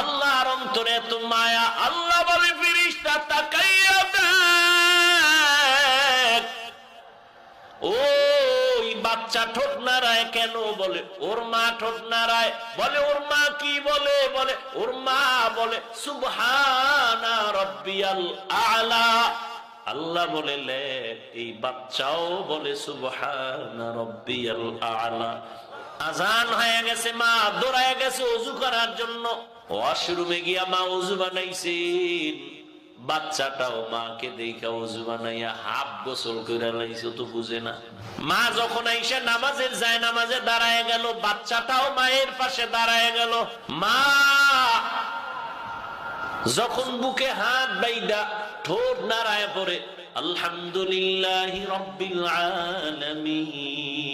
আল্লাহর অন্তরে এত মায়া, আল্লাহ বলে, ফিরিস্তা, তাকাইয়া দেখ। ওই বাচ্চা ঠোঁট নাড়ায় কেন বলে? ওর মা ঠোঁট নাড়ায় বলে, ওর মা কি বলে? বলে, ওর মা বলে, সুবহানা রব্বিয়াল আলা। আল্লাহ বলে, লে, এই বাচ্চাও বলে, সুবহানা রব্বিয়াল আলা। আজান হয়ে গেছে, মা দৌড়ায় গেছে অজু করার জন্য। ওয়াশরুমে গিয়া মা অজু বানাইছেন। বাচ্চাটাও মাকে দেখা বানাইয়া হাফ গোসল করে লাইছে তো বুঝে না। মা যখন আইসে নামাজের যায়, নামাজে দাঁড়ায় গেল, বাচ্চাটাও মায়ের পাশে দাঁড়ায় গেল। মা, যখন বুকে হাত বাইদা ঠোঁট নাড়ায় পড়ে, আলহামদুলিল্লাহ রব্বিল আলামিন।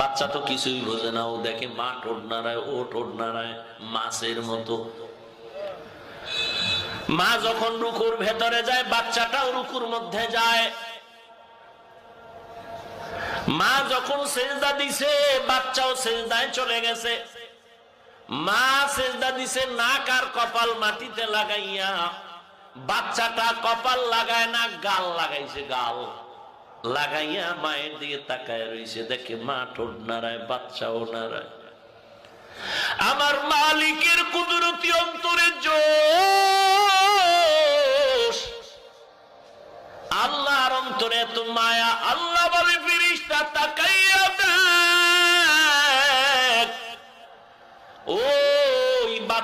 বাচ্চা তো কিছুই বোঝে না, ও দেখে মা ঠোঁট নাড়ায়, ও ঠোঁট নাড়ায়, মাছের মতো। মা যখন রুকুর ভেতরে যায়, বাচ্চাটাও রুকুর মধ্যে যায়। মা যখন সেজদা দিছে, বাচ্চাও সেজদায় চলে গেছে। মা সেজদা দিছে নাক আর কপাল মাটিতে লাগাইয়া। বাচ্চাটা কপাল লাগায় না, গাল লাগাইছে গাল। লাগাইয়া মায়ের দিকে তাকায় রয়েছে দেখে মা ঠোঁট নাড়ায়, বাচ্চাও নাড়ায়। আমার মালিকের কুদরতি অন্তরে জোশ। আল্লাহর অন্তরে এত মায়া, আল্লাহ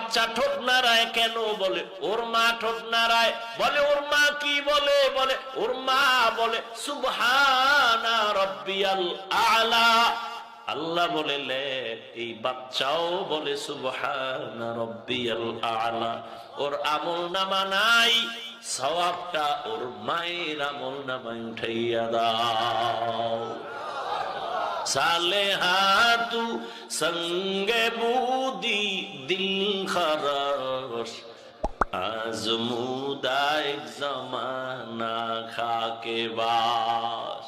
বাচ্চা ঠোঁট নাড়ায় কেন বলে? ওর মা ঠোঁট নাড়ায় বলে, ওর মা কি বলে? বলে, ওর মা বলে, সুবহানা রব্বিয়াল আলা। আল্লাহ বলে, লে, এই বাচ্চাও বলে, সুবহানা রব্বিয়াল আলা। ওর আমল নামা নাই, সওয়াবটা ওর মায়ের আমল নামায় উঠাইয়া দাও। সালেহাতু সঙ্গে বুদি দিল খরস আজ মুদায় জমানা খাকে বাস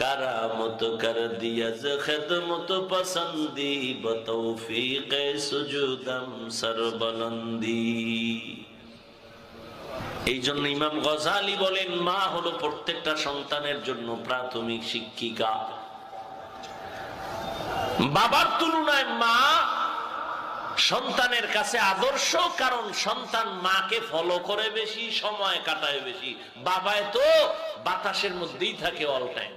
কারামত কর দিয়া খেদমত পসন্দি বতৌফিক সুজুদম সরবলন্দি এই জন্য ইমাম গজালি বলেন, মা হলো প্রত্যেকটা সন্তানের জন্য প্রাথমিক শিক্ষিকা। বাবার তুলনায় মা সন্তানের কাছে আদর্শ, কারণ সন্তান মাকে ফলো করে বেশি, সময় কাটায় বেশি। বাবায় তো বাতাসের মধ্যেই থাকে অল টাইম